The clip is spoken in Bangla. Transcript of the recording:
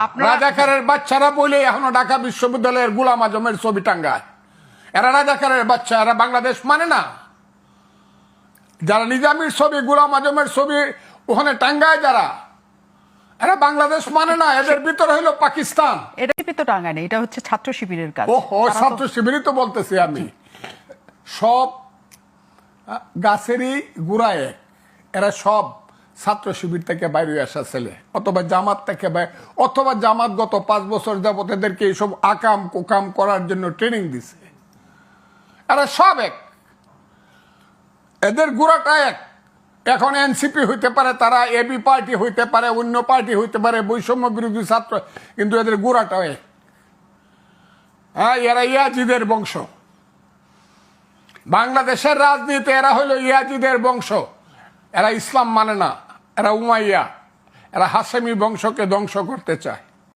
রাজাকারের বাচ্চারা বলে এখনও ঢাকা বিশ্ববিদ্যালয়ের গুলাম আজমের ছবি টাঙ্গায়। এরা রাজাকারের বাচ্চা এরা বাংলাদেশ মানে না। যারা নিজামির ছবি গুলাম আজমের ছবি ওখানে টাঙ্গায় যারা এরা বাংলাদেশ মানে না এদের ভিতরে হলো পাকিস্তান। এটা তো টাঙ্গায় নেই এটা হচ্ছে ছাত্র শিবিরের কাজ। ও ছাত্র শিবিরই তো বলতেছি আমি। সব গাছেরই গুড়া এক এরা সব ছাত্র শিবির থেকে বাইরে আসা ছেলে, অথবা জামাত থেকে অথবা জামাত গত পাঁচ বছর যাবত এদেরকে এইসব আকাম কুকাম করার জন্য ট্রেনিং দিছে। এরা সব এক। এদের গুড়াটা এক। এখন এনসিপি হইতে পারে, তারা এবি পার্টি হইতে পারে, অন্য পার্টি হইতে পারে, বৈষম্য বিরোধী ছাত্র, কিন্তু এদের গুড়াটাও এক। হ্যাঁ এরা ইয়াজিদের বংশ। বাংলাদেশের রাজনীতি এরা হলো ইয়াজিদের বংশ। এরা ইসলাম মানে না এরা উমাইয়া এরা হাসেমি বংশকে ধ্বংস করতে চায়।